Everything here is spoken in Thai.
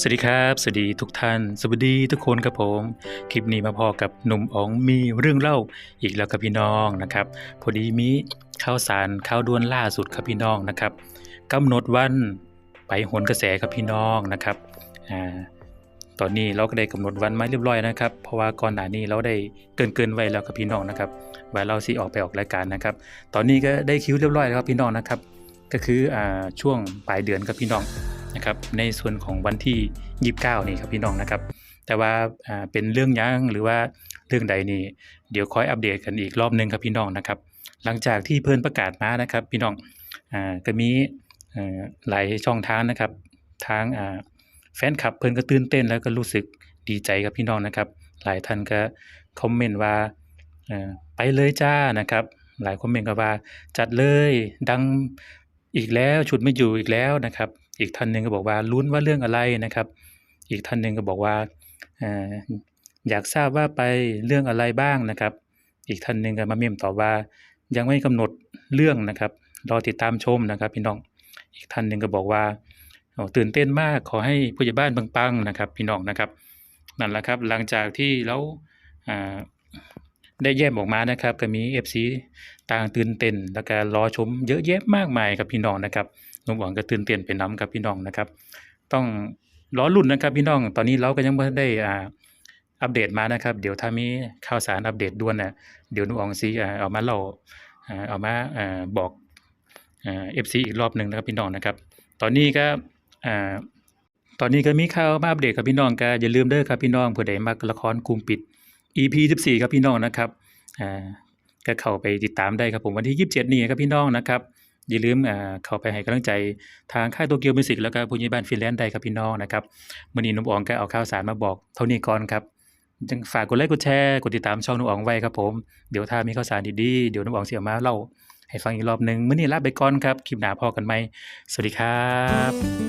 สวัสดีครับ สวัสดีทุกท่าน สวัสดีทุกคนครับผม คลิปนี้มาพอกับหนุ่มอ๋องมีเรื่องเล่าอีกแล้วครับพี่น้องนะครับ พอดีมีข่าวสารข่าวด่วนล่าสุดครับพี่น้องนะครับกำหนดวันไปหนกระแสครับพี่น้องนะครับอ่าตอนนี้เราก็ได้กำหนดวันมาเรียบร้อยนะครับ เพราะว่าก่อนหน้านี้เราได้เกินเกินไว้แล้วครับพี่น้องนะครับว่าเราสิออกไปออกรายการนะครับ ตอนนี้ก็ได้คิวเรียบร้อยแล้วครับพี่น้องนะครับ ก็คืออ่าช่วงปลายเดือนครับพี่น้อง นะครับในส่วนของวันที่ 29 นี่ครับพี่น้องนะครับ แต่ว่าเป็นเรื่องยังหรือว่าเรื่องใดนี่เดี๋ยวคอยอัปเดตกันอีกรอบหนึงครับพี่น้องนะครับ หลังจากที่เพิ่นประกาศมานะครับ พี่น้องอก็มีหลายช่องทางนะครับทางแฟนคลับเพิ่นก็ตื่นเต้นแล้วก็รู้สึกดีใจครับพี่น้องนะครับ หลายท่านก็คอมเมนต์ว่าไปเลยจ้านะครับ หลายคอมเมนต์ก็ว่าจัดเลยดัง อีกแล้วฉุดไม่อยู่อีกแล้วนะครับ อีกท่านหนึ่งก็บอกว่าลุ้นว่าเรื่องอะไรนะครับ อีกท่านหนึ่งก็บอกว่าอยากทราบว่าไปเรื่องอะไรบ้างนะครับ อีกท่านหนึ่งก็มาเมมตอบว่า ยังไม่กำหนดเรื่องนะครับรอติดตามชมนะครับพี่น้อง อีกท่านหนึ่งก็บอกว่าตื่นเต้นมากขอให้ผู้ใหญ่บ้านปังๆนะครับ พี่น้องนะครับนั่นแหละครับหลังจากที่เราอ่า ได้แยกออกมานะครับก็มี FC ต่างตื่นเต้นแล้วก็รอชมเยอะแยะมากมายครับพี่น้องนะครับน้องหวังก็ตื่นเต้นไปน้ำครับพี่น้องนะครับ ต้องรอรุ่นนะครับพี่น้องตอนนี้เราก็ยังไม่ได้อ่าอัปเดตมานะครับ เดี๋ยวถ้ามีข่าวสารอัปเดตด่วนนะเดี๋ยวน้องอ๋องซีอ่าเอามาเล่าอ่าเอามาอ่าบอกอ่เอฟซีอีกรอบหนึ่งนะครับพี่น้องนะครับ ตอนนี้ก็อ่าตอนนี้ก็มีข่าวมาอัปเดตครับพี่น้องก็อย่าลืมเด้อครับพี่น้องผู้ใดมักละครกลุ่มปิด EP 14 ครับพี่น้องนะครับอ่าก็เข้าไปติดตามได้ครับผมวันที่ 27 นี้ครับพี่น้องนะครับอย่าลืมอ่าเข้าไปให้กำลังใจทางค่ายโตเกียวมิวสิกแล้วก็ผู้ใหญ่บ้านฟินแลนด์ได้ครับพี่น้องนะครับมื้อนี้นุ่มอ๋องก็เอาข่าวสารมาบอกเท่านี้ก่อนครับจังฝากกดไลค์กดแชร์กดติดตามช่องนุ่มอ๋องไว้ครับผมเดี๋ยวถ้ามีข่าวสารดีๆเดี๋ยวนุ่มอ๋องเสิเอามาเล่าให้ฟังอีกรอบหนึ่งมื้อนี้ลาไปก่อนครับคลิปหน้าพอกันใหมสวัสดีครับ